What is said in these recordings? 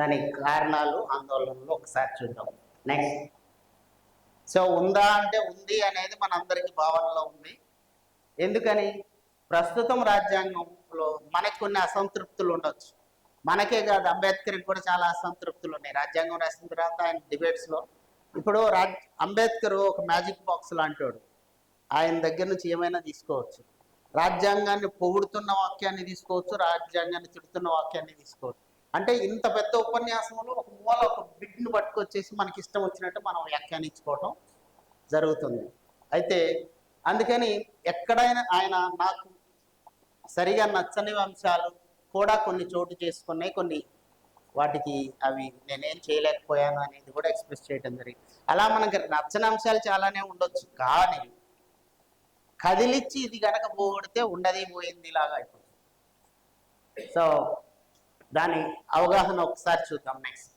దానికి కారణాలు ఆందోళనలు ఒకసారి చూద్దాం. నెక్స్ట్ సో ఉందా అంటే ఉంది అనేది మన అందరికీ భావనలో ఉంది. ఎందుకని? ప్రస్తుతం రాజ్యాంగంలో మనకు కొన్ని అసంతృప్తులు ఉండొచ్చు. మనకే కాదు అంబేద్కర్కి కూడా చాలా అసంతృప్తులు ఉన్నాయి. రాజ్యాంగం రాసిన తర్వాత ఆయన డిబేట్స్లో ఇప్పుడు రాజ్ అంబేద్కర్ ఒక మ్యాజిక్ బాక్స్ లాంటివాడు ఆయన దగ్గర నుంచి ఏమైనా తీసుకోవచ్చు. రాజ్యాంగాన్ని పొగుడుతున్న వాక్యాన్ని తీసుకోవచ్చు రాజ్యాంగాన్ని తిడుతున్న వాక్యాన్ని తీసుకోవచ్చు. అంటే ఇంత పెద్ద ఉపన్యాసంలో ఒక మూల ఒక బిడ్ని పట్టుకొచ్చేసి మనకి ఇష్టం వచ్చినట్టు మనం వ్యాఖ్యానించుకోవటం జరుగుతుంది. అయితే అందుకని ఎక్కడైనా ఆయన నాకు సరిగా నచ్చని అంశాలు కూడా కొన్ని చోటు చేసుకున్నాయి. కొన్ని వాటికి అవి నేనేం చేయలేకపోయాను అనేది కూడా ఎక్స్ప్రెస్ చేయడం జరిగింది. అలా మనకి నచ్చని అంశాలు చాలానే ఉండొచ్చు. కానీ కదిలిచ్చి ఇది కనుక పోగొడితే ఉండదే పోయింది లాగా అయిపోతుంది. సో దాని అవగాహన ఒకసారి చూద్దాం నెక్స్ట్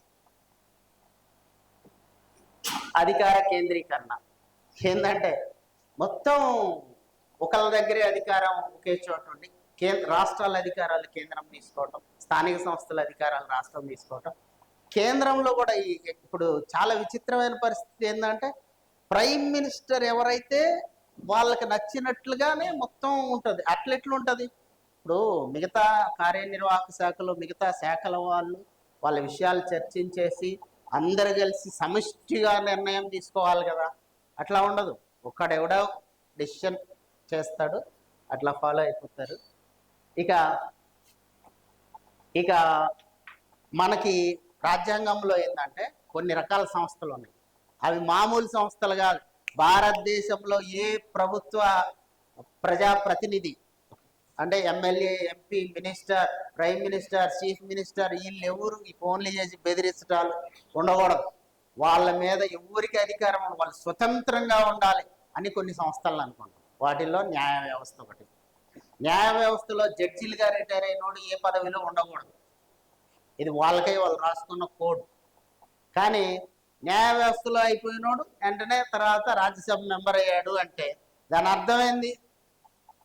అధికార కేంద్రీకరణ. ఏంటంటే మొత్తం ఒకళ్ళ దగ్గరే అధికారం ఒకే చోట ఉండి కేంద్ర రాష్ట్రాల అధికారాలు కేంద్రం తీసుకోవటం స్థానిక సంస్థల అధికారాలు రాష్ట్రం తీసుకోవటం. కేంద్రంలో కూడా ఈ ఇప్పుడు చాలా విచిత్రమైన పరిస్థితి ఏంటంటే ప్రైమ్ మినిస్టర్ ఎవరైతే వాళ్ళకి నచ్చినట్లుగానే మొత్తం ఉంటుంది అట్లెట్లు ఉంటుంది ఇప్పుడు మిగతా కార్యనిర్వాహక శాఖలు మిగతా శాఖల వాళ్ళు వాళ్ళ విషయాలు చర్చించేసి అందరు కలిసి సమిష్టిగా నిర్ణయం తీసుకోవాలి కదా. అట్లా ఉండదు. ఒక్కడెవడో డిసిషన్ చేస్తాడు అట్లా ఫాలో అయిపోతారు. ఇక ఇక మనకి రాజ్యాంగంలో ఏంటంటే కొన్ని రకాల సంస్థలు ఉన్నాయి. అవి మామూలు సంస్థలు కాదు. భారతదేశంలో ఏ ప్రభుత్వ ప్రజాప్రతినిధి అంటే MLA MP minister prime minister chief minister వీళ్ళు ఎవరు ఈ ఫోన్లు చేసి బెదిరించడాలు ఉండకూడదు. వాళ్ళ మీద ఎవరికి అధికారం వాళ్ళు స్వతంత్రంగా ఉండాలి అని కొన్ని సంస్థలు అనుకుంటాం. వాటిల్లో న్యాయ వ్యవస్థ ఒకటి. న్యాయ వ్యవస్థలో జడ్జీలుగా రిటైర్ అయినోడు ఏ పదవిలో ఉండకూడదు. ఇది వాళ్ళకై వాళ్ళు రాసుకున్న కోడ్. కానీ న్యాయ వ్యవస్థలో అయిపోయినోడు వెంటనే తర్వాత రాజ్యసభ మెంబర్ అయ్యాడు అంటే దాని అర్థమైంది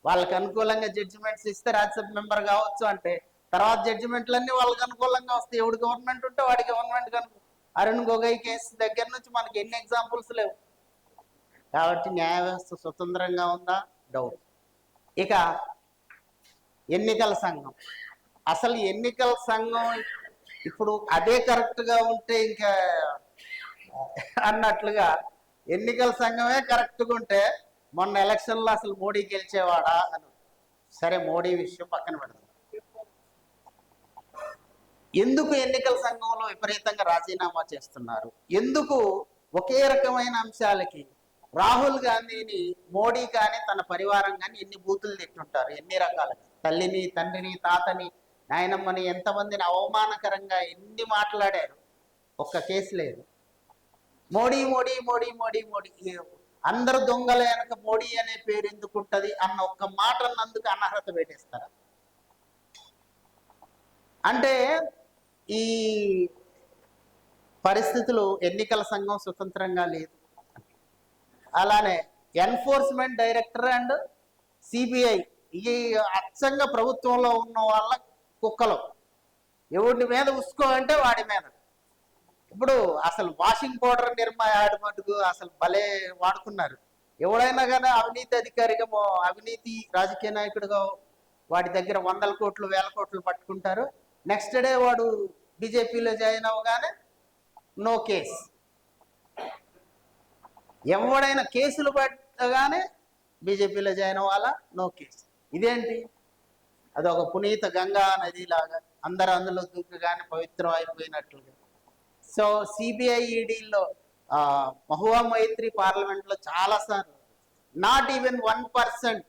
వాళ్ళకి అనుకూలంగా జడ్జిమెంట్స్ ఇస్తే రాజ్యసభ మెంబర్ కావచ్చు అంటే తర్వాత జడ్జిమెంట్లన్నీ వాళ్ళకి అనుకూలంగా వస్తాయి. ఎవడు గవర్నమెంట్ ఉంటే వాడి గవర్నమెంట్ కనుక అరుణ్ గొగోయ్ కేసు దగ్గర నుంచి మనకి ఎన్ని ఎగ్జాంపుల్స్ లేవు. కాబట్టి న్యాయ వ్యవస్థ స్వతంత్రంగా ఉందా? డౌట్ ఇక ఎన్నికల సంఘం. అసలు ఎన్నికల సంఘం ఇప్పుడు అదే కరెక్ట్గా ఉంటే ఇంకా అన్నట్లుగా ఎన్నికల సంఘమే కరెక్ట్గా ఉంటే మొన్న ఎలక్షన్లో అసలు మోడీ గెలిచేవాడా అని. సరే మోడీ విషయం పక్కన పెడదాం. ఎందుకు ఎన్నికల సంఘంలో విపరీతంగా రాజీనామా చేస్తున్నారు? ఎందుకు ఒకే రకమైన అంశాలకి రాహుల్ గాంధీని మోడీ కానీ తన పరివారం కానీ ఎన్ని బూతులు తిట్టుంటారు? ఎన్ని రకాలుగా తల్లిని తండ్రిని తాతని నాయనమ్మని ఎంతమందిని అవమానకరంగా ఎన్ని మాట్లాడారు? ఒక్క కేసు లేదు. మోడీ మోడీ మోడీ మోడీ మోడీ అందరు దొంగల వెనక మోడీ అనే పేరు ఎందుకుంటది అన్న ఒక్క మాట అన్నందుకు అనర్హత పెట్టేస్తారా? అంటే ఈ పరిస్థితులు ఎన్నికల సంఘం స్వతంత్రంగా లేదు. అలానే ఎన్ఫోర్స్మెంట్ డైరెక్టర్ అండ్ సిబిఐ ఈ అచ్చంగా ప్రభుత్వంలో ఉన్న వాళ్ళ కుక్కలు. ఎవడి మీద ఉసుకో అంటే వాడి మీద. ఇప్పుడు అసలు వాషింగ్ పౌడర్ నిర్మాణ మటుకు అసలు భలే వాడుకున్నారు. ఎవడైనా కానీ అవినీతి అధికారిగా అవినీతి రాజకీయ నాయకుడిగా వాడి దగ్గర వందల కోట్లు వేల కోట్లు పట్టుకుంటారు. నెక్స్ట్ డే వాడు బీజేపీలో జాయిన్ అవ్వగానే నో కేస్ ఎవడైనా కేసులు పట్టగానే బీజేపీలో జాయిన్ అవ్వాలా? నో కేసు ఇదేంటి? అదొక పునీత గంగా నది లాగా అందరు అందులో దూకగానే పవిత్రం అయిపోయినట్లుగా సో సిబిఐ ఈడీలో మహువా మైత్రి పార్లమెంట్లో చాలా సార్లు not even one percent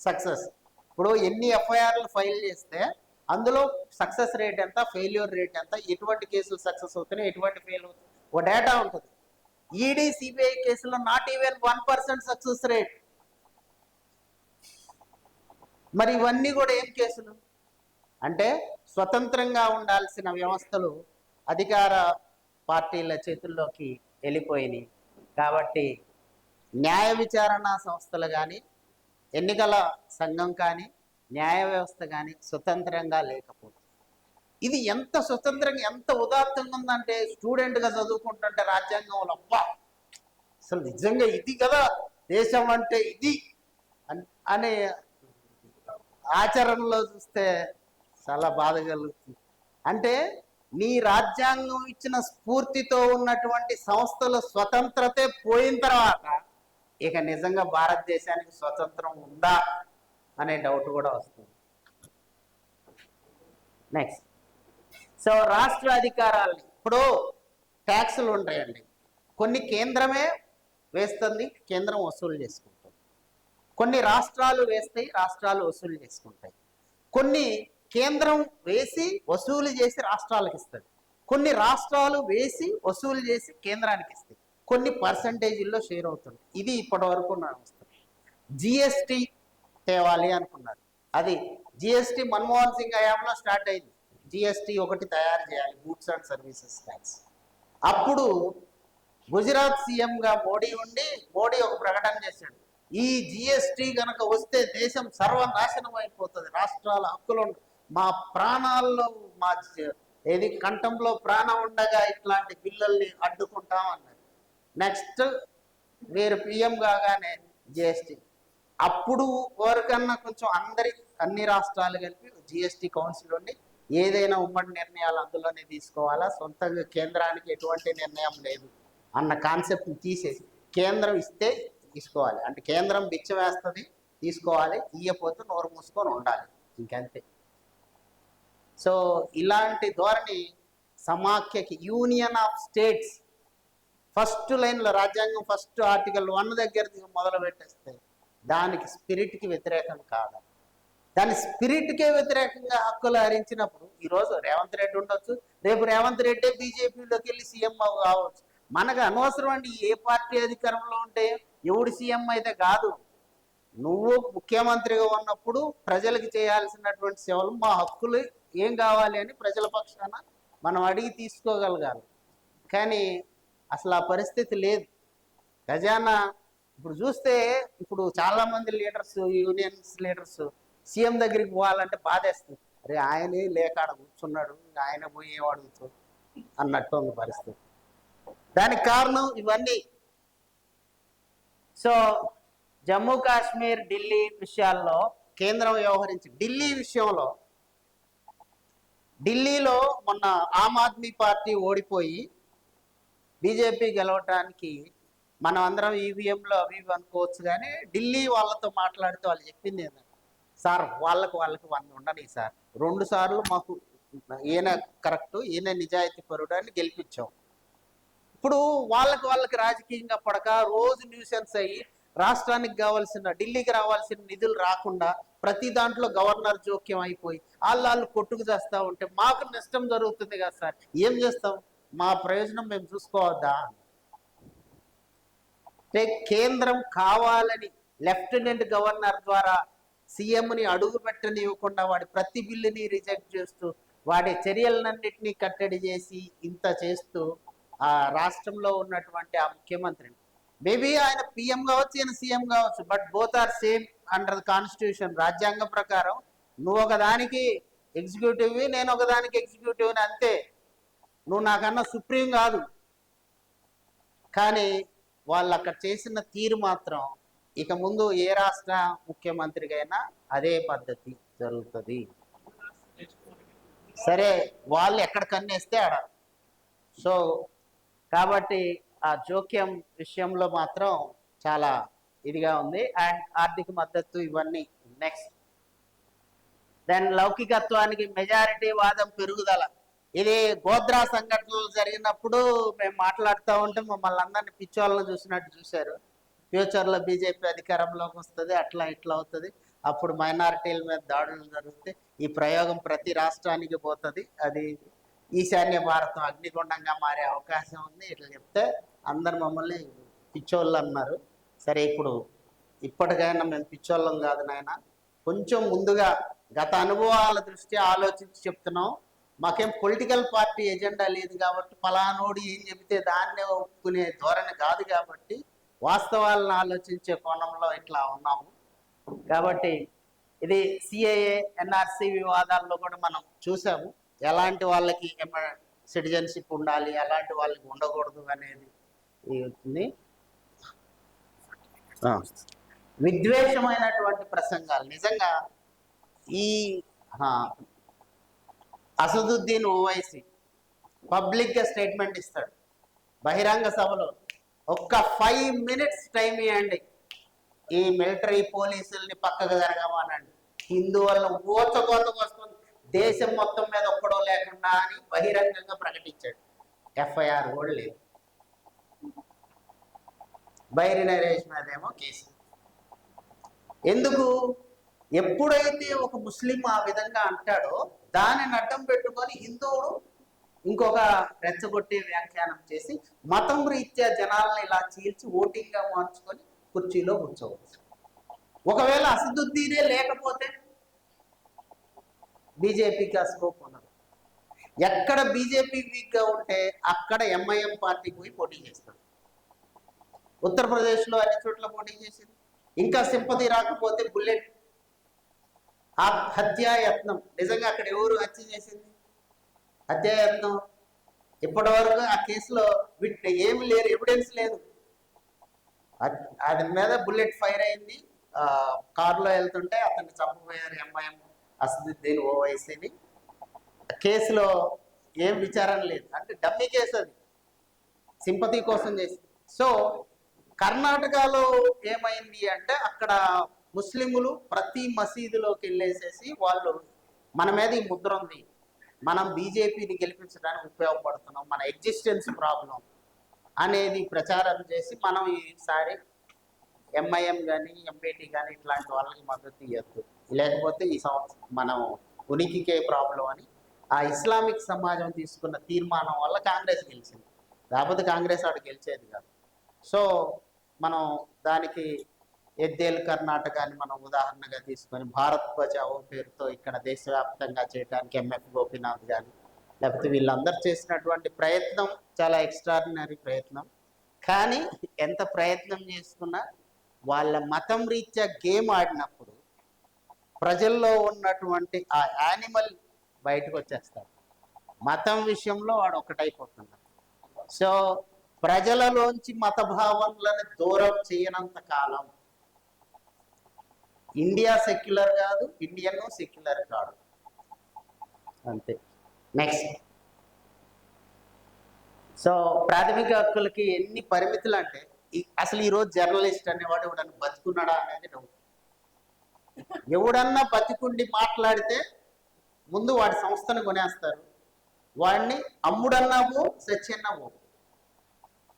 success ఇప్పుడు ఎన్ని ఎఫ్ఐఆర్లు ఫైల్ చేస్తే అందులో సక్సెస్ రేట్ ఎంత ఫెయిల్యూర్ రేట్ ఎంత ఎటువంటి కేసులు సక్సెస్ అవుతున్నాయి ఎటువంటి ఫెయిల్ అవుతుంది ఓ డేటా ఉంటుంది. ఈడీ సిబిఐ కేసులో not even one percent success rate మరి ఇవన్నీ కూడా ఏం కేసులు? అంటే స్వతంత్రంగా ఉండాల్సిన వ్యవస్థలు అధికార పార్టీల చేతుల్లోకి వెళ్ళిపోయినాయి. కాబట్టి న్యాయ విచారణ సంస్థలు కానీ ఎన్నికల సంఘం కానీ న్యాయ వ్యవస్థ కానీ స్వతంత్రంగా లేకపోతుంది ఇది ఎంత స్వతంత్రంగా ఎంత ఉదాత్తంగా ఉందంటే స్టూడెంట్గా చదువుకుంటుంటే రాజ్యాంగంలో అబ్బా! అసలు నిజంగా ఇది కదా దేశం అంటే ఇది అనే ఆచరణలో చూస్తే చాలా బాధ కలుగుతుంది. అంటే నీ రాజ్యాంగం ఇచ్చిన స్ఫూర్తితో ఉన్నటువంటి సంస్థల స్వతంత్రతే పోయిన తర్వాత ఇక నిజంగా భారతదేశానికి స్వతంత్రం ఉందా అనే డౌట్ కూడా వస్తుంది. నెక్స్ట్ సో రాష్ట్ర అధికారాలు ఇప్పుడు ట్యాక్సులు ఉంటాయండి. కొన్ని కేంద్రమే వేస్తుంది కేంద్రం వసూలు చేసుకుంటుంది. కొన్ని రాష్ట్రాలు వేస్తాయి రాష్ట్రాలు వసూలు చేసుకుంటాయి. కొన్ని కేంద్రం వేసి వసూలు చేసి రాష్ట్రాలకు ఇస్తుంది. కొన్ని రాష్ట్రాలు వేసి వసూలు చేసి కేంద్రానికి ఇస్తాయి కొన్ని పర్సంటేజీల్లో షేర్ అవుతుంది. ఇది ఇప్పటి వరకు వస్తుంది జిఎస్టి తేవాలి అనుకున్నారు. అది జిఎస్టి మన్మోహన్ సింగ్ హయాంలో స్టార్ట్ అయింది. జిఎస్టి ఒకటి తయారు చేయాలి. Goods and services tax. అప్పుడు గుజరాత్ సీఎంగా మోడీ ఉండి మోడీ ఒక ప్రకటన చేశాడు. ఈ జిఎస్టి కనుక వస్తే దేశం సర్వనాశనం అయిపోతుంది. రాష్ట్రాల హక్కులు మా ప్రాణాల్లో మా ఏది కంఠంలో ప్రాణం ఉండగా ఇట్లాంటి బిల్లుల్ని అడ్డుకుంటాం అన్నారు. నెక్స్ట్ వీరు పిఎం కాగానే జిఎస్టి అప్పుడు ఎవరికన్నా కొంచెం అందరి అన్ని రాష్ట్రాలు కలిపి జిఎస్టి కౌన్సిల్ ఉండి ఏదైనా ఉమ్మడి నిర్ణయాలు అందులోనే తీసుకోవాలా? సొంతంగా కేంద్రానికి ఎటువంటి నిర్ణయం లేదు అన్న కాన్సెప్ట్ తీసేసి కేంద్రం ఇస్తే తీసుకోవాలి. అంటే కేంద్రం బిచ్చ వేస్తుంది తీసుకోవాలి ఇయ్యపోతే నోరు మూసుకొని ఉండాలి. ఇంకంతే. సో ఇలాంటి ధోరణి సమాఖ్యకి యూనియన్ ఆఫ్ స్టేట్స్ ఫస్ట్ లైన్లో రాజ్యాంగం ఫస్ట్ ఆర్టికల్ వన్ దగ్గర మొదలు పెట్టేస్తే దానికి స్పిరిట్కి వ్యతిరేకం కాదు. దాని స్పిరిట్కే వ్యతిరేకంగా హక్కులు హరించినప్పుడు ఈరోజు రేవంత్ రెడ్డి ఉండొచ్చు రేపు రేవంత్ రెడ్డి బీజేపీలోకి వెళ్ళి సీఎం కావచ్చు. మనకు అనవసరం అండి ఏ పార్టీ అధికారంలో ఉంటే ఎవడు సీఎం అయితే కాదు. నువ్వు ముఖ్యమంత్రిగా ఉన్నప్పుడు ప్రజలకు చేయాల్సినటువంటి సేవలు మా హక్కులు ఏం కావాలి అని ప్రజల పక్షాన మనం అడిగి తీసుకోగలగాలి. కానీ అసలు ఆ పరిస్థితి లేదు. ఖజానా ఇప్పుడు చూస్తే ఇప్పుడు చాలా మంది లీడర్స్ యూనియన్స్ లీడర్స్ సీఎం దగ్గరికి పోవాలంటే బాధేస్తుంది. అరే ఆయనే లేకాడ కూర్చున్నాడు ఇంకా ఆయన పోయి ఏం అడుగుతూ అన్నట్టు ఉంది పరిస్థితి. దానికి కారణం ఇవన్నీ. సో జమ్మూ కాశ్మీర్ ఢిల్లీ విషయాల్లో కేంద్రం వ్యవహరించి ఢిల్లీ విషయంలో ఢిల్లీలో మొన్న ఆమ్ ఆద్మీ పార్టీ ఓడిపోయి బీజేపీ గెలవటానికి మనం అందరం ఈవీఎంలో అవి ఇవి అనుకోవచ్చు కానీ ఢిల్లీ వాళ్ళతో మాట్లాడితే వాళ్ళు చెప్పింది ఏంటంటే సార్ వాళ్ళకు వాళ్ళకి వంద ఉండని సార్. రెండు సార్లు మాకు ఈయన కరెక్ట్ ఈయన నిజాయితీ పరుడు అని గెలిపించాం. ఇప్పుడు వాళ్ళకి వాళ్ళకి రాజకీయంగా పడక రోజు న్యూసెన్స్ అయ్యి రాష్ట్రానికి కావాల్సిన ఢిల్లీకి రావాల్సిన నిధులు రాకుండా ప్రతి దాంట్లో గవర్నర్ జోక్యం అయిపోయి వాళ్ళు కొట్టుకు చేస్తా ఉంటే మాకు నష్టం జరుగుతుంది కదా సార్. ఏం చేస్తాం? మా ప్రయోజనం మేము చూసుకోవద్దా? అంటే కేంద్రం కావాలని లెఫ్టినెంట్ గవర్నర్ ద్వారా సీఎంని అడుగు పెట్టనివ్వకుండా వాడి ప్రతి బిల్లుని రిజెక్ట్ చేస్తూ వాడి చర్యలన్నింటినీ కట్టడి చేసి ఇంత చేస్తూ ఆ రాష్ట్రంలో ఉన్నటువంటి ఆ ముఖ్యమంత్రిని మేబీ ఆయన పిఎం కావచ్చు ఈయన సీఎం కావచ్చు but both are same under the constitution రాజ్యాంగం ప్రకారం నువ్వు ఒకదానికి ఎగ్జిక్యూటివ్ నేను ఒకదానికి ఎగ్జిక్యూటివ్ అంతే. నువ్వు నాకన్నా సుప్రీం కాదు. కానీ వాళ్ళు అక్కడ చేసిన తీరు మాత్రం ఇక ముందు ఏ రాష్ట్ర ముఖ్యమంత్రికైనా అదే పద్ధతి జరుగుతుంది. సరే వాళ్ళు ఎక్కడ కన్నేస్తే ఆడ. సో కాబట్టి ఆ జోక్యం విషయంలో మాత్రం చాలా ఇదిగా ఉంది. అండ్ ఆర్థిక మద్దతు ఇవన్నీ నెక్స్ట్ దెన్ లౌకికత్వానికి మెజారిటీ వాదం పెరుగుదల. ఇది గోద్రా సంఘటనలు జరిగినప్పుడు మేము మాట్లాడుతూ ఉంటే మమ్మల్ని అందరినీ పిచ్చోళ్ళని చూసినట్టు చూశారు. ఫ్యూచర్లో బీజేపీ అధికారంలోకి వస్తుంది అట్లా ఇట్లా అవుతుంది. అప్పుడు మైనారిటీల మీద దాడులు జరిగితే ఈ ప్రయోగం ప్రతి రాష్ట్రానికి పోతుంది. అది ఈశాన్య భారతం అగ్నిగుండంగా మారే అవకాశం ఉంది. ఇట్లా చెప్తే అందరు మమ్మల్ని పిచ్చోళ్ళు అన్నారు. సరే ఇప్పుడు ఇప్పటికైనా మేము పిచ్చోళ్ళం కాదు నాయన. కొంచెం ముందుగా గత అనుభవాల దృష్ట్యా ఆలోచించి చెప్తున్నాం. మాకేం పొలిటికల్ పార్టీ ఎజెండా లేదు కాబట్టి ఫలానోడు ఏం చెబితే దాన్నే ఒప్పుకునే ధోరణి కాదు కాబట్టి వాస్తవాలను ఆలోచించే కోణంలో ఇట్లా ఉన్నాము. కాబట్టి ఇది సిఏఏ ఎన్ఆర్సి వివాదాల్లో కూడా మనం చూసాము. ఎలాంటి వాళ్ళకి సిటిజన్షిప్ ఉండాలి ఎలాంటి వాళ్ళకి ఉండకూడదు అనేది ఉంది విద్వేషమైనటువంటి ప్రసంగాలు. నిజంగా ఈ అసదుద్దీన్ ఓవైసీ పబ్లిక్గా స్టేట్మెంట్ ఇస్తాడు. బహిరంగ సభలో ఒక్క ఫైవ్ మినిట్స్ టైం ఇవ్వండి ఈ మిలిటరీ పోలీసుల్ని పక్కకు జరగమనండి. హిందువులను ఊచకోతకు వస్తుంది దేశం మొత్తం మీద ఒక్కడో లేకుండా అని బహిరంగంగా ప్రకటించాడు. ఎఫ్ఐఆర్ కూడా లేదు. బైరి నరేష్ మీదేమో కేసు. ఎందుకు? ఎప్పుడైతే ఒక ముస్లిం ఆ విధంగా అంటాడో దానిని అడ్డం పెట్టుకొని హిందువుడు ఇంకొక రెచ్చగొట్టే వ్యాఖ్యానం చేసి మతం రీత్యా జనాలను ఇలా చీల్చి ఓటింగ్గా మార్చుకొని కుర్చీలో కూర్చోవచ్చు. ఒకవేళ అసదుద్దీనే లేకపోతే బీజేపీకి ఆ స్కోప్ ఉండదు. ఎక్కడ బీజేపీ వీక్గా ఉంటే అక్కడ ఎంఐఎం పార్టీకి పోయి పోటీ చేస్తాడు. ఉత్తరప్రదేశ్లో అన్ని చోట్ల పోటీ చేసింది. ఇంకా సింపతి రాకపోతే బుల్లెట్. ఆ హత్యాయత్నం నిజంగా అక్కడ ఎవరు హత్య చేసింది? హత్యాయత్నం. ఇప్పటి వరకు ఆ కేసులో విట్ ఏమి లేరు ఎవిడెన్స్ లేదు. అద్- అది మీద బుల్లెట్ ఫైర్ అయింది. కారులో వెళ్తుంటే అతన్ని చంపబోయారు ఎంఐఎం అసదుద్దీన్ ఓవైసీని. కేసులో ఏం విచారణ లేదు. అంటే డమ్మీ కేసు అది. సింపతి కోసం చేసి సో కర్ణాటకలో ఏమైంది అంటే అక్కడ ముస్లిములు ప్రతి మసీదులోకి వెళ్ళేసేసి వాళ్ళు మన మీద ఈ ముద్ర ఉంది. మనం బీజేపీని గెలిపించడానికి ఉపయోగపడుతున్నాం. మన ఎగ్జిస్టెన్స్ ప్రాబ్లం అనేది ప్రచారం చేసి మనం ఈసారి ఎంఐఎం కానీ ఎంపీటీ కానీ ఇట్లాంటి వాళ్ళకి మద్దతు ఇవ్వద్దు లేకపోతే ఈ సంవత్సరం మనం ఉనికికే ప్రాబ్లం అని ఆ ఇస్లామిక్ సమాజం తీసుకున్న తీర్మానం వల్ల కాంగ్రెస్ గెలిచింది. లేకపోతే కాంగ్రెస్ ఆడ గెలిచేది కాదు. సో మనం దానికి ఎద్దేల్ కర్ణాటకాన్ని మనం ఉదాహరణగా తీసుకొని భారత్ బచావో పేరుతో ఇక్కడ దేశవ్యాప్తంగా చేయడానికి ఎంఎఫ్ గోపీనాథ్ కానీ లేకపోతే వీళ్ళందరూ చేసినటువంటి ప్రయత్నం చాలా ఎక్స్ట్రాడినరీ ప్రయత్నం. కానీ ఎంత ప్రయత్నం చేసుకున్నా వాళ్ళ మతం రీత్యా గేమ్ ఆడినప్పుడు ప్రజల్లో ఉన్నటువంటి ఆ యానిమల్ బయటకు వచ్చేస్తారు మతం విషయంలో వాడు ఒకటైపోతున్నాడు. సో ప్రజలలోంచి మత భావనలను దూరం చేయనంత కాలం ఇండియా సెక్యులర్ కాదు ఇండియన్ సెక్యులర్ కాదు. అంతే. నెక్స్ట్ సో ప్రాథమిక హక్కులకి ఎన్ని పరిమితులు అంటే ఈ- అసలు ఈరోజు జర్నలిస్ట్ అనేవాడు ఎవడన్నా బతుకున్నాడా అనేది డౌట్ ఎవడన్నా బతికుండి మాట్లాడితే ముందు వాడి సంస్థను కొనేస్తారు. వాడిని అమ్ముడన్నావు పో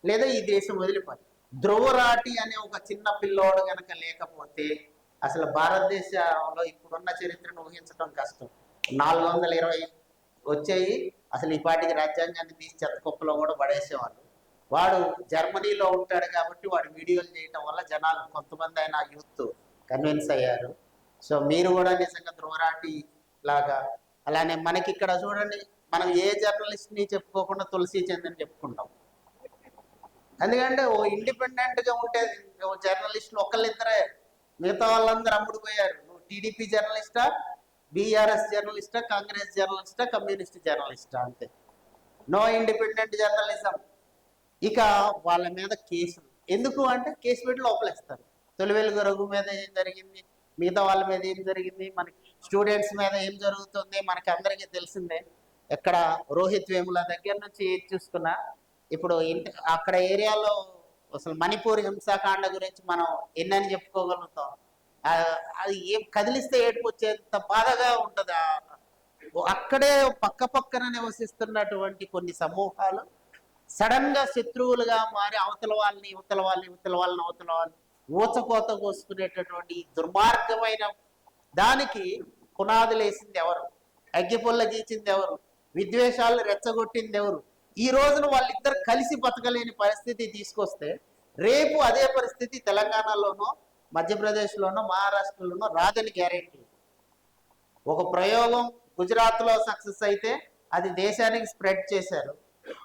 లేదా ఈ దేశం వదిలిపోయి ధ్రువరాటి అనే ఒక చిన్న పిల్లోడు గనక లేకపోతే అసలు భారతదేశంలో ఇప్పుడున్న చరిత్రను ఊహించడం కష్టం. నాలుగు వందల ఇరవై వచ్చాయి అసలు ఈ పాటికి రాజ్యాంగాన్ని తీసి చెత్త కుప్పలో కూడా పడేసేవాళ్ళు. వాడు జర్మనీలో ఉంటాడు కాబట్టి వాడు వీడియోలు చేయటం వల్ల జనాలు కొంతమంది అయినా యూత్ కన్విన్స్ అయ్యారు. సో మీరు కూడా నిజంగా ధ్రువరాటి లాగా అలానే మనకి ఇక్కడ చూడండి మనం ఏ జర్నలిస్ట్ని చెప్పుకోకుండా తులసి చెందని చెప్పుకుంటాం. ఎందుకంటే ఓ ఇండిపెండెంట్గా ఉంటే ఓ జర్నలిస్టులు ఒకళ్ళిద్దరే మిగతా వాళ్ళందరూ అమ్ముడుపోయారు నువ్వు టీడీపీ జర్నలిస్టా బీఆర్ఎస్ జర్నలిస్టా కాంగ్రెస్ జర్నలిస్టా కమ్యూనిస్ట్ జర్నలిస్టా అంతే. No independent journalism. ఇక వాళ్ళ మీద కేసులు ఎందుకు అంటే కేసు పెట్టి లోపలేస్తారు. తొలివెలుగు రఘు మీద ఏం జరిగింది? మిగతా వాళ్ళ మీద ఏం జరిగింది? మనకి స్టూడెంట్స్ మీద ఏం జరుగుతుంది? మనకి అందరికీ తెలిసిందే. ఎక్కడ రోహిత్ వేముల దగ్గర నుంచి ఏది చూసుకున్నా ఇప్పుడు ఇంటి అక్కడ ఏరియాలో అసలు మణిపూర్ హింసాకాండ గురించి మనం ఎన్నని చెప్పుకోగలుగుతాం? అది ఏం కదిలిస్తే ఏడుపు వచ్చేంత బాధగా ఉంటుంది. అక్కడే పక్క పక్కన నివసిస్తున్నటువంటి కొన్ని సమూహాలు సడన్గా శత్రువులుగా మారి అవతల వాళ్ళని ఇవతల వాళ్ళని ఇవతల వాళ్ళని అవతల వాళ్ళని ఊచకోత కోసుకునేటటువంటి దుర్మార్గమైన దానికి పునాదులు వేసింది ఎవరు? అగ్గిపుల్ల గీచింది ఎవరు? విద్వేషాలు రెచ్చగొట్టింది ఎవరు? ఈ రోజున వాళ్ళిద్దరు కలిసి బతకలేని పరిస్థితి తీసుకొస్తే రేపు అదే పరిస్థితి తెలంగాణలోనో మధ్యప్రదేశ్లోనో మహారాష్ట్రలోనో రాదని గ్యారెంటీ. ఒక ప్రయోగం గుజరాత్లో సక్సెస్ అయితే అది దేశానికి స్ప్రెడ్ చేశారు.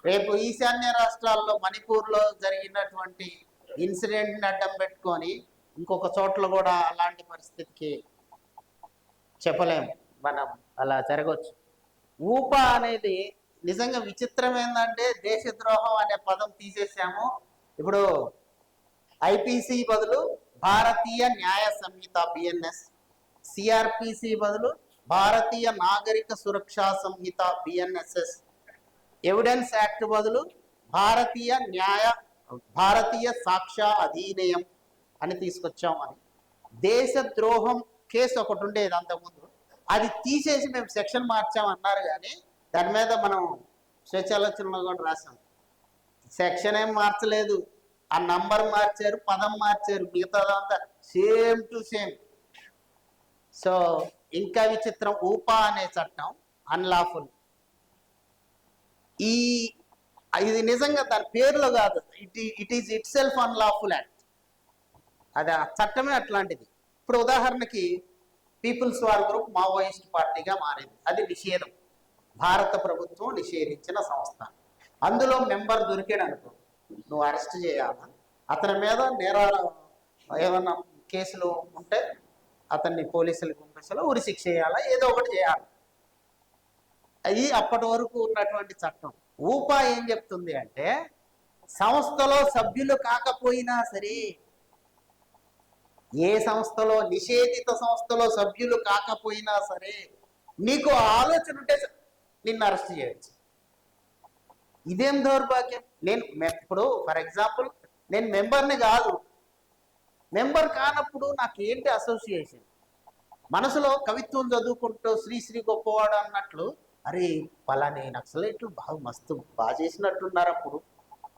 రేపు ఈశాన్య రాష్ట్రాల్లో మణిపూర్లో జరిగినటువంటి ఇన్సిడెంట్ని అడ్డం పెట్టుకొని ఇంకొక చోట్ల కూడా అలాంటి పరిస్థితికి చెప్పలేము మనం అలా జరగవచ్చు ఊప అనేది నిజంగా విచిత్రం ఏంటంటే దేశద్రోహం అనే పదం తీసేసాము ఇప్పుడు ఐపీసీ బదులు భారతీయ న్యాయ సంహిత బిఎన్ఎస్ సిఆర్పిసి బదులు Bharatiya Nagarik Suraksha Sanhita BNSS evidence act బదులు భారతీయ న్యాయ భారతీయ సాక్ష్య అధీనయం అని తీసుకొచ్చాం అని. దేశద్రోహం కేసు ఒకటి ఉండేది అంతకుముందు. అది తీసేసి మేము సెక్షన్ మార్చామన్నారు కానీ దాని మీద మనం స్వేచ్ఛాలోచనలో కూడా రాసాం సెక్షన్ ఏం మార్చలేదు. ఆ నంబర్ మార్చారు పదం మార్చారు మిగతాదంతా సేమ్ టు సేమ్. సో ఇంకా విచిత్రం ఊపా అనే చట్టం అన్లాఫుల్ ఈ ఇది నిజంగా దాని పేరులో కాదు. It it is itself unlawful act అది ఆ చట్టమే అట్లాంటిది. ఇప్పుడు ఉదాహరణకి పీపుల్స్ వార్ గ్రూప్ మావోయిస్ట్ పార్టీగా మారింది. అది నిషేధం. భారత ప్రభుత్వం నిషేధించిన సంస్థ. అందులో మెంబర్ దొరికాడనుకో నువ్వు అరెస్ట్ చేయాలా? అతని మీద నేరాల ఏమన్నా కేసులు ఉంటే అతన్ని పోలీసులు పంపించాలా ఉరి శిక్ష చేయాలా? ఏదో ఒకటి చేయాలి? అది అప్పటి వరకు ఉన్నటువంటి చట్టం. ఊపా ఏం చెప్తుంది అంటే సంస్థలో సభ్యులు కాకపోయినా సరే ఏ సంస్థలో నిషేధిత సంస్థలో సభ్యులు కాకపోయినా సరే నీకు ఆలోచన ఉంటే నిన్ను అరెస్ట్ చేయొచ్చు. ఇదేం దౌర్భాగ్యం? నేను ఇప్పుడు ఫర్ ఎగ్జాంపుల్ నేను మెంబర్ని కాదు. మెంబర్ కానప్పుడు నాకు ఏంటి అసోసియేషన్? మనసులో కవిత్వం చదువుకుంటూ శ్రీశ్రీ గొప్పవాడు అన్నట్లు అరే పలాని నక్సలైట్లు బాగా మస్తు బాగా చేసినట్టున్నారు అప్పుడు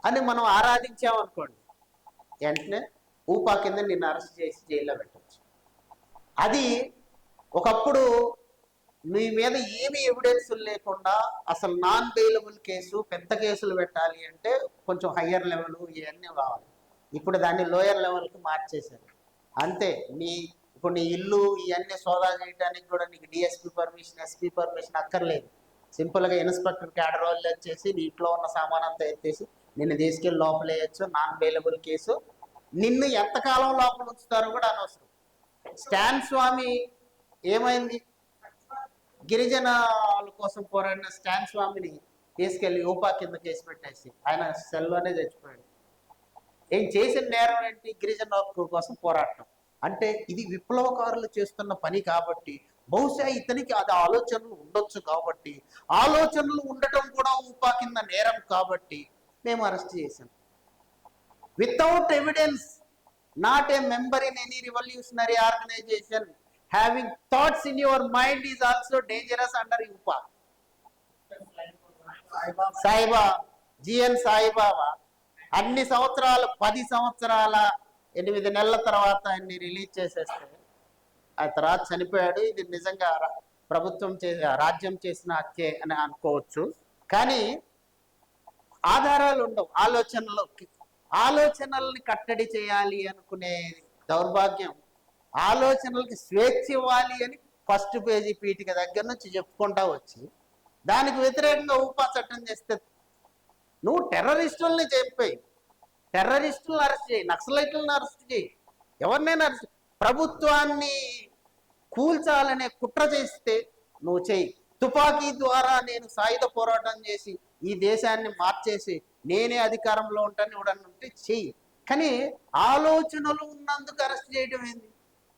అని మనం ఆరాధించామనుకోండి. వెంటనే ఊపా కింద నిన్ను అరెస్ట్ చేసి జైల్లో పెట్టచ్చు. అది ఒకప్పుడు నీ మీద ఏమి ఎవిడెన్స్ లేకుండా అసలు నాన్ బెయిలబుల్ కేసు పెద్ద కేసులు పెట్టాలి అంటే కొంచెం హయ్యర్ లెవెల్ ఇవన్నీ కావాలి. ఇప్పుడు దాన్ని లోయర్ లెవెల్కి మార్చేశారు. అంతే నీ ఇప్పుడు నీ ఇల్లు ఇవన్నీ సోదా చేయడానికి కూడా నీకు డిఎస్పి పర్మిషన్ ఎస్పీ పర్మిషన్ అక్కర్లేదు. సింపుల్గా ఇన్స్పెక్టర్ క్యాడర్ వాళ్ళు వచ్చేసి నీ ఇంట్లో ఉన్న సామాన్ అంతా ఎత్తేసి నిన్ను తీసుకెళ్ళి లోపలేయచ్చు నాన్ బెయిలబుల్ కేసు. నిన్ను ఎంతకాలం లోపల ఉంచుతారో కూడా అనవసరం. స్టాన్ స్వామి ఏమైంది? గిరిజనాల కోసం పోరాడిన స్టాన్ స్వామిని తీసుకెళ్ళి ఊపా కింద కేసు పెట్టేసి ఆయన సెల్లోనే చచ్చిపోయాడు. ఏం చేసిన నేరం ఏంటి? గిరిజన కోసం పోరాడటం అంటే ఇది విప్లవకారులు చేస్తున్న పని కాబట్టి బహుశా ఇతనికి అది ఆలోచనలు ఉండొచ్చు కాబట్టి ఆలోచనలు ఉండటం కూడా ఊపా కింద నేరం కాబట్టి మేము అరెస్ట్ చేశాం. Without evidence not a member in any revolutionary organization having thoughts in your mind is also dangerous under UAPA Saibaba GN Saibaba అన్ని సంవత్సరాలు పది సంవత్సరాల ఎనిమిది నెలల తర్వాత ఆయన్ని రిలీజ్ చేసేస్తే ఆ తర్వాత చనిపోయాడు. ఇది నిజంగా రా- ప్రభుత్వం చే రాజ్యం చేసిన హత్యే అని అనుకోవచ్చు. కానీ ఆధారాలు ఉండవు. ఆలోచనలు ఆలోచనల్ని కట్టడి చేయాలి అనుకునే దౌర్భాగ్యం ఆలోచనలకి స్వేచ్ఛ ఇవ్వాలి అని ఫస్ట్ పేజీ పీఠిక దగ్గర నుంచి చెప్పుకుంటా వచ్చి దానికి వ్యతిరేకంగా ఊపా చట్టం చేస్తే నువ్వు టెర్రరిస్టుల్ని చెప్పాయి టెర్రరిస్టులను అరెస్ట్ చేయి నక్సలైట్లను అరెస్ట్ చేయి. ఎవరినైనా అరెస్ట్ ప్రభుత్వాన్ని కూల్చాలనే కుట్ర చేస్తే నువ్వు చెయ్యి తుపాకీ ద్వారా నేను సాయుధ పోరాటం చేసి ఈ దేశాన్ని మార్చేసి నేనే అధికారంలో ఉంటాను ఎవడన్నా ఉంటే చెయ్యి. కానీ ఆలోచనలు ఉన్నందుకు అరెస్ట్ చేయడం ఏంది?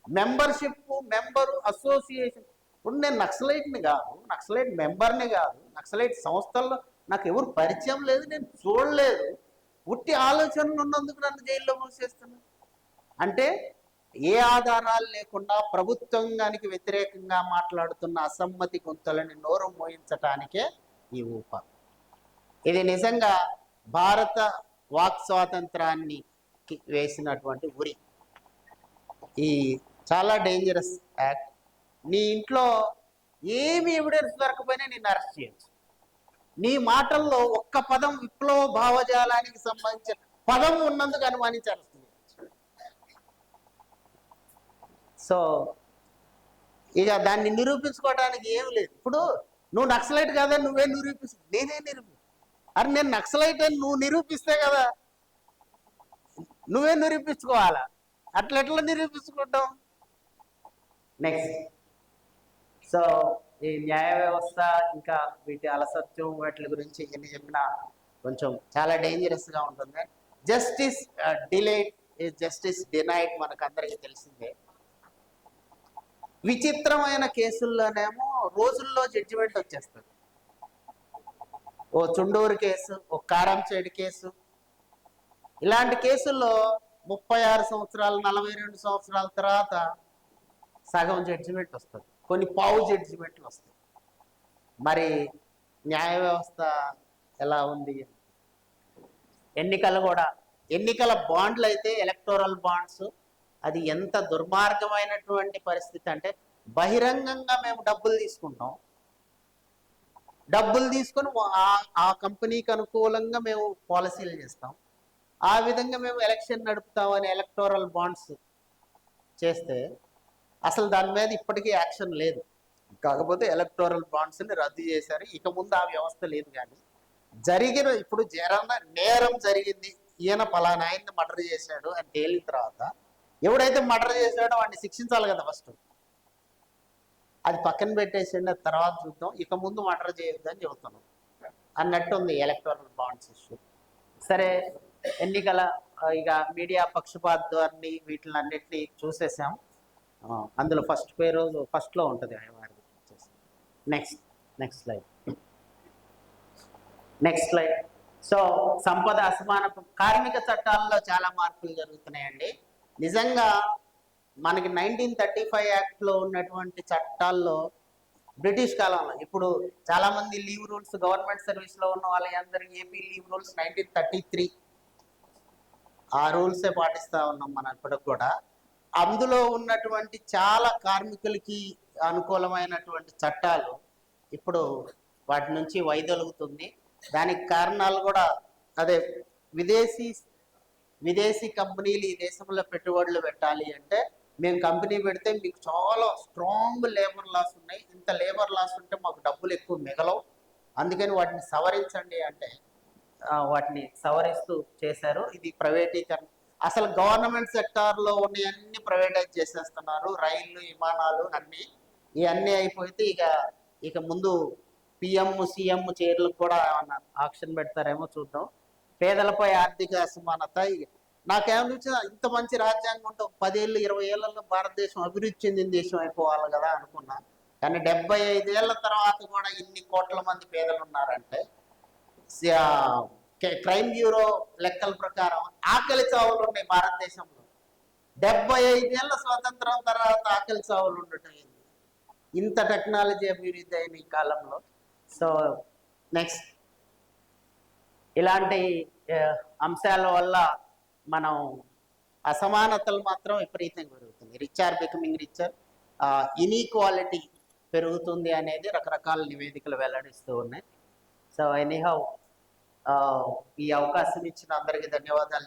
మెంబర్షిప్ మెంబరు అసోసియేషన్ ఇప్పుడు నేను నక్సలైట్ని కాదు నక్సలైట్ మెంబర్ని కాదు నక్సలైట్ సంస్థల్లో నాకు ఎవరు పరిచయం లేదు నేను చూడలేదు. ఉట్టి ఆలోచనలు ఉన్నందుకు నన్ను జైల్లో మూసేస్తున్నా అంటే ఏ ఆధారాలు లేకుండా ప్రభుత్వానికి వ్యతిరేకంగా మాట్లాడుతున్న అసమ్మతి గుంతలని నోరు మోయించటానికే ఈ ఊప. ఇది నిజంగా భారత వాక్ స్వాతంత్రాన్ని వేసినటువంటి ఉరి. ఈ చాలా డేంజరస్ యాక్ట్ నీ ఇంట్లో ఏమి ఎవిడెన్స్ దొరకపోయినా నిన్ను అరెస్ట్ చేయొచ్చు. నీ మాటల్లో ఒక్క పదం విప్లవ భావజాలానికి సంబంధించిన పదం ఉన్నందుకు అనుమానించి అరెస్ట్ చేయొచ్చు. సో ఇక దాన్ని నిరూపించుకోవడానికి ఏం లేదు. ఇప్పుడు నువ్వు నక్సలైట్ కాదని నువ్వే నిరూపిస్తు నేనే నిరూపి అరే నేను నక్సలైట్ అని నువ్వు నిరూపిస్తే కదా నువ్వే నిరూపించుకోవాలా? అట్లా ఎట్లా నిరూపించుకుంటావు? నెక్స్ట్ సో ఈ న్యాయ వ్యవస్థ ఇంకా వీటి అలసత్వం వాటి గురించి ఎన్ని చెప్పినా కొంచెం చాలా డేంజరస్గా ఉంటుంది. జస్టిస్ డిలేడ్ జస్టిస్ డినైడ్ మనకు అందరికీ తెలిసిందే. విచిత్రమైన కేసుల్లోనేమో రోజుల్లో జడ్జిమెంట్ వచ్చేస్తుంది. ఓ చుండూరు కేసు ఓ కారంచేడు కేసు. ఇలాంటి కేసుల్లో ముప్పై ఆరు సంవత్సరాలు నలభై రెండు సంవత్సరాల తర్వాత సగం జడ్జిమెంట్ వస్తుంది. కొన్ని పావు జడ్జిమెంట్లు వస్తాయి మరి న్యాయ వ్యవస్థ ఎలా ఉంది? ఎన్నికలు కూడా ఎన్నికల బాండ్లు అయితే ఎలక్టోరల్ బాండ్స్ అది ఎంత దుర్మార్గమైనటువంటి పరిస్థితి అంటే బహిరంగంగా మేము డబ్బులు తీసుకుంటాం. డబ్బులు తీసుకొని ఆ- కంపెనీకి అనుకూలంగా మేము పాలసీలు చేస్తాం. ఆ విధంగా మేము ఎలక్షన్ నడుపుతామని ఎలక్టోరల్ బాండ్స్ చేస్తే అసలు దాని మీద ఇప్పటికీ యాక్షన్ లేదు. కాకపోతే ఎలక్టోరల్ బాండ్స్ని రద్దు చేశారు. ఇక ముందు ఆ వ్యవస్థ లేదు కానీ జరిగిన ఇప్పుడు జరన్న నేరం జరిగింది. ఈయన పలానా ఆయన్ని మర్డర్ చేశాడు అని తేలిన తర్వాత ఎవడైతే మర్డర్ చేశాడో వాడిని శిక్షించాలి కదా ఫస్ట్. అది పక్కన పెట్టేసిన తర్వాత చూద్దాం. ఇక ముందు మర్డర్ చేయొద్దు అని చెబుతున్నాం. అన్నట్టు ఉంది ఎలక్టోరల్ బాండ్స్ ఇష్యూ సరే ఎన్నికల ఇక మీడియా పక్షపాత ధోరణి వీటిని అన్నిటినీ చూసేసాం. అందులో ఫస్ట్ పేరు ఫస్ట్లో ఉంటుంది next next slide next slide so సంపద అసమాన కార్మిక చట్టాల్లో చాలా మార్పులు జరుగుతున్నాయండి. నిజంగా మనకి నైన్టీన్ థర్టీ ఫైవ్ యాక్ట్లో ఉన్నటువంటి చట్టాల్లో బ్రిటిష్ కాలంలో ఇప్పుడు చాలా మంది లీవ్ రూల్స్ గవర్నమెంట్ సర్వీస్లో ఉన్న వాళ్ళందరూ AP leave rules nineteen thirty three ఆ రూల్సే పాటిస్తా ఉన్నాం మనం ఇప్పటికి కూడా. అందులో ఉన్నటువంటి చాలా కార్మికులకి అనుకూలమైనటువంటి చట్టాలు ఇప్పుడు వాటి నుంచి వైదొలుగుతుంది. దానికి కారణాలు కూడా అదే విదేశీ విదేశీ కంపెనీలు ఈ దేశంలో పెట్టుబడులు పెట్టాలి అంటే మేము కంపెనీ పెడితే మీకు చాలా స్ట్రాంగ్ లేబర్ లాస్ ఉన్నాయి. ఇంత లేబర్ లాస్ ఉంటే మాకు డబ్బులు ఎక్కువ మిగలవు. అందుకని వాటిని సవరించండి అంటే వాటిని సవరిస్తూ చేశారు. ఇది ప్రైవేటీకరణ అసలు గవర్నమెంట్ సెక్టార్లో ఉన్నవన్నీ ప్రైవేటైజ్ చేసేస్తున్నారు. రైళ్ళు విమానాలు అన్నీ. ఇవన్నీ అయిపోతే ఇక ఇక ముందు పిఎం సీఎం చైర్లకు కూడా ఏమన్నా ఆప్షన్ పెడతారేమో చూద్దాం. పేదలపై ఆర్థిక అసమానత. ఇక ఇంత మంచి రాజ్యాంగం ఉంటే ఒక పదేళ్ళు ఇరవై ఏళ్ళలో భారతదేశం అభివృద్ధి చెందిన దేశం అయిపోవాలి కదా అనుకున్నా. కానీ డెబ్బై ఐదేళ్ళ తర్వాత కూడా ఇన్ని కోట్ల మంది పేదలు ఉన్నారంటే క్రైమ్ బ్యూరో లెక్కల ప్రకారం ఆకలి చావులు ఉన్నాయి భారతదేశంలో. డెబ్బై ఐదేళ్ళ స్వాతంత్రం తర్వాత ఆకలి చావులు ఉండటం ఇంత టెక్నాలజీ అభివృద్ధి అయిన ఈ కాలంలో. So next. ఇలాంటి అంశాల వల్ల మనం అసమానతలు మాత్రం విపరీతంగా పెరుగుతుంది rich are becoming richer. Inequality పెరుగుతుంది అనేది రకరకాల నివేదికలు వెల్లడిస్తూ ఉన్నాయి. సో ఎనీహౌ ఈ అవకాశం ఇచ్చిన అందరికీ ధన్యవాదాలు